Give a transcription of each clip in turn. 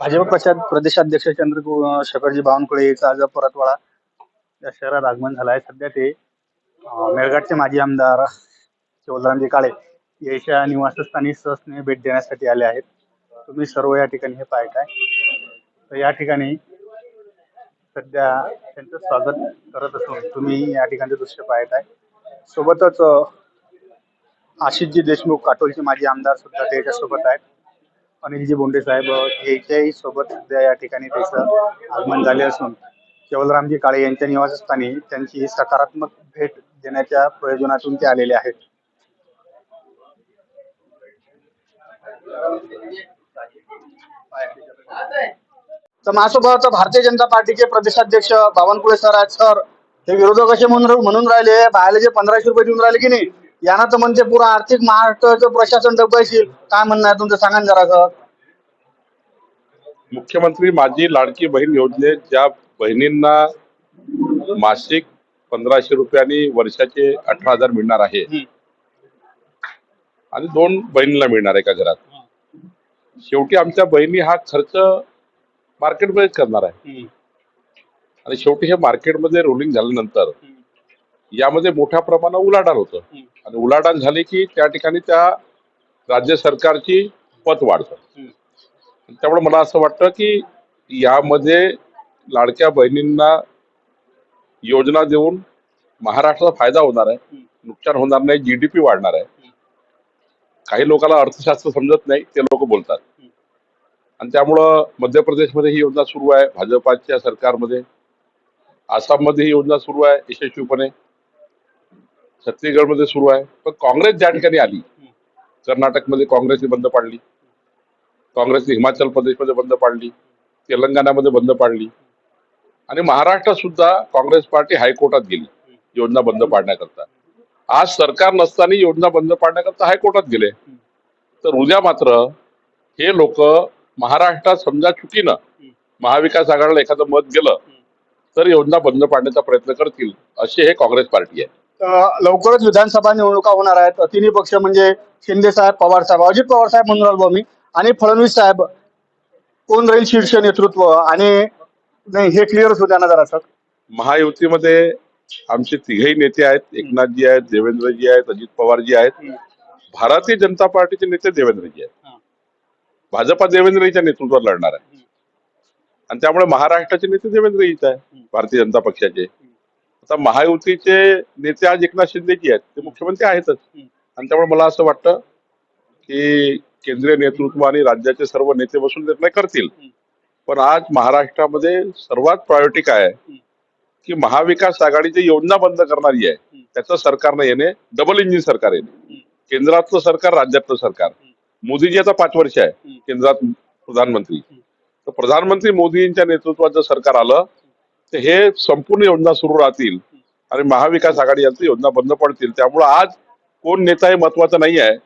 भाजप पक्षात प्रदेशाध्यक्ष चंद्र शेखरजी बावनकुळे याचा आज परतवाडा या शहरात आगमन झालं आहे सध्या ते मेळघाटचे माजी आमदार शिवरामजी काळे याच्या निवासस्थानी सहस्ने भेट देण्यासाठी आले आहेत. तुम्ही सर्व या ठिकाणी हे पाहताय. तर या ठिकाणी सध्या त्यांचं स्वागत करत असून तुम्ही या ठिकाणचं दृश्य पाहताय. सोबतच आशिषजी देशमुख काटोलचे माजी आमदार सुद्धा त्याच्या सोबत आहेत. अनिलजी बोंडे साहेब याच्याही सोबत सध्या या ठिकाणी त्याचं आगमन झाले असून केवलरामजी काळे यांच्या निवासस्थानी त्यांची सकारात्मक भेट देण्याच्या प्रयोजनातून ते आलेले आहेत. तर महासोबत भारतीय जनता पार्टीचे प्रदेशाध्यक्ष बावनकुळे सर आहेत सर. हे विरोधक असे म्हणून म्हणून राहिले बाहेरले जे पंधराशे रुपये देऊन राहिले की नाही? यांना तर म्हणते पुरा आर्थिक महाराष्ट्राचं प्रशासन डबकायशील काय म्हणणं आहे तुमचं? सांगा ना जरा मुख्यमंत्री माझी लाडकी बहीण योजनेत ज्या बहिणींना मासिक पंधराशे रुपयांनी वर्षाचे अठरा हजार मिळणार आहे आणि दोन बहिणीला मिळणार एका घरात. शेवटी आमच्या बहिणी हा खर्च मार्केटमध्येच करणार आहे. आणि शेवटी हे मार्केटमध्ये रोलिंग झाल्यानंतर यामध्ये मोठ्या प्रमाणात उलाढाल होतं. आणि उलाढाल झाली की त्या ठिकाणी त्या राज्य सरकारची पत वाढतं त्यामुळे मला असं वाटतं की यामध्ये लाडक्या बहिणींना योजना देऊन महाराष्ट्राचा फायदा होणार आहे. नुकसान होणार नाही जीडीपी वाढणार आहे. काही लोकांना अर्थशास्त्र समजत नाही ते लोक बोलतात. आणि त्यामुळं मध्य प्रदेशमध्ये ही योजना सुरू आहे भाजपाच्या सरकारमध्ये. आसाममध्ये ही योजना सुरू आहे यशस्वीपणे. छत्तीसगडमध्ये सुरू आहे. पण काँग्रेस ज्या ठिकाणी आली कर्नाटकमध्ये काँग्रेसने बंद पाडली. काँग्रेसने हिमाचल प्रदेशमध्ये बंद पाडली. तेलंगणामध्ये बंद पाडली. आणि महाराष्ट्रात सुद्धा काँग्रेस पार्टी हायकोर्टात गेली योजना बंद पाडण्याकरता. आज सरकार नसताना योजना बंद पाडण्याकरता हायकोर्टात गेले. तर उद्या मात्र हे लोक महाराष्ट्रात समजा चुकीनं महाविकास आघाडीला एखादं मत गेलं तर योजना बंद पाडण्याचा प्रयत्न करतील अशी हे काँग्रेस पार्टी आहे. लवकरच विधानसभा निवडणुका होणार आहेत. तिन्ही पक्ष म्हणजे शिंदे साहेब पवार साहेब अजित पवार साहेब म्हणून राहिलो मी आणि फडणवीस साहेब. कोण राहील शीर्ष नेतृत्व? आणि नाही हे क्लिअरच होत्या ना जरा सर. महायुतीमध्ये आमचे तिघही नेते आहेत. एकनाथजी आहेत देवेंद्रजी आहेत अजित पवारजी आहेत. भारतीय जनता पार्टीचे नेते देवेंद्रजी आहेत. भाजपा देवेंद्रजीच्या नेतृत्वात लढणार आहे आणि त्यामुळे महाराष्ट्राचे नेते देवेंद्रजीच आहे भारतीय जनता पक्षाचे. आता महायुतीचे नेते आज एकनाथ शिंदेजी आहेत ते मुख्यमंत्री आहेतच. आणि त्यामुळे मला असं वाटतं की केंद्रीय नेतृत्व आणि राज्याचे सर्व नेते बसून निर्णय करतील. पण आज महाराष्ट्रामध्ये सर्वात प्रायोरिटी काय आहे? की महाविकास आघाडी जी योजना बंद करणारी आहे. त्याचं सरकारनं येणे डबल इंजिन सरकार येणे. केंद्रातलं सरकार राज्यातलं सरकार. मोदीजी आता पाच वर्ष आहे केंद्रात प्रधानमंत्री. तर प्रधानमंत्री मोदींच्या नेतृत्वात जर सरकार आलं तर हे संपूर्ण योजना सुरू राहतील आणि महाविकास आघाडी यांची योजना बंद पडतील. त्यामुळं आज कोण नेता हे महत्वाचं नाही आहे.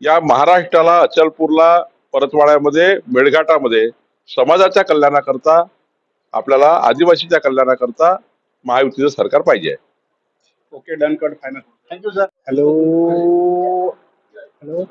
या महाराष्ट्राला अचलपूरला परतवाड्यामध्ये मेळघाटामध्ये समाजाच्या कल्याणाकरता आपल्याला आदिवासीच्या कल्याणाकरता महायुतीचं सरकार पाहिजे okay done cut final. Thank you sir hello hello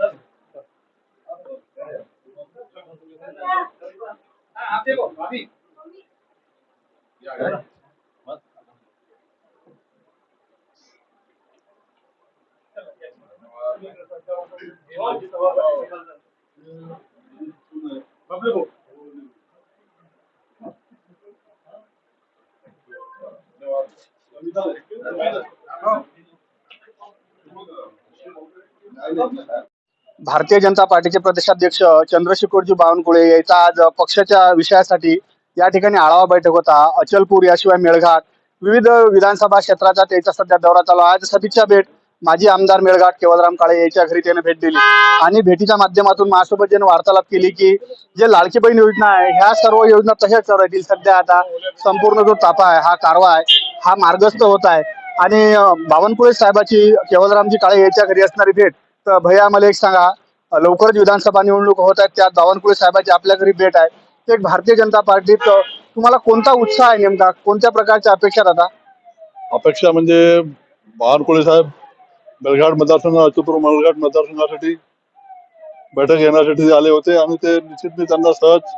Bharatiya Janata पार्टीचे प्रदेशाध्यक्ष चंद्रशेखरजी बावनकुळे यांचा आज पक्षाच्या विषयासाठी या ठिकाणी आढावा बैठक होता. अचलपूर याशिवाय मेळघाट. विविध विधानसभा क्षेत्राचा त्याचा सध्या दौरा चालू आहे. आज सदिच्छा भेट. माजी आमदार मेळघाट केवलराम काळे यांच्या घरी त्याने भेट दिली. आणि भेटीच्या माध्यमातून माझ्यासोबत ज्याने वार्तालाप केली की जे लाडकी बहीण योजना आहे ह्या सर्व योजना तशाच चालू राहतील सध्या आता संपूर्ण जो तापा आहे हा कारवा आहे हा मार्गस्थ होत आहे. आणि बावनकुळे साहेबाची केवलरामजी काळे यांच्या घरी असणारी भेट. तर भैया मला एक सांगा. लवकरच विधानसभा निवडणूक होत आहेत त्यात बावनकुळे साहेबाची आपल्या घरी भेट आहे. ते एक भारतीय जनता पार्टीत तुम्हाला कोणता उत्साह आहे नेमका? कोणत्या प्रकारच्या अपेक्षा आता अपेक्षा म्हणजे बावनकुळे साहेब बेळघाट मतदारसंघ अचूपूर मलघाट मतदारसंघासाठी बैठक घेण्यासाठी आले होते आणि ते निश्चित मी त्यांना सहज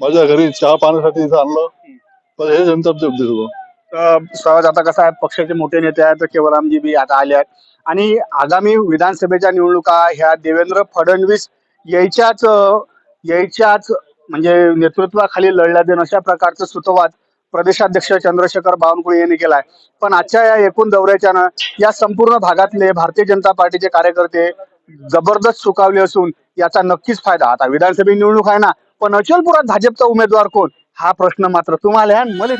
माझ्या घरी चहा पाण्यासाठी इथं आणलं. पण हे जनताचे उद्देश होतं. अ, सहज आता कसं आहे पक्षाचे मोठे नेते आहेत केवरामजी बी आता आले आहेत. आणि आगामी विधानसभेच्या निवडणुका ह्या देवेंद्र फडणवीस यायच्याच यायच्याच म्हणजे नेतृत्वाखाली लढल्या देणं अशा प्रकारचं सुतवाद प्रदेशाध्यक्ष चंद्रशेखर बावनकुळे यांनी केलाय. पण आजच्या या एकूण दौऱ्याच्यानं या संपूर्ण भागातले भारतीय जनता पार्टीचे कार्यकर्ते जबरदस्त सुकावले असून याचा नक्कीच फायदा. आता विधानसभा निवडणूक आहे ना पण अचलपुरात भाजपचा उमेदवार कोण? हा प्रश्न मात्र तुम्हाला मला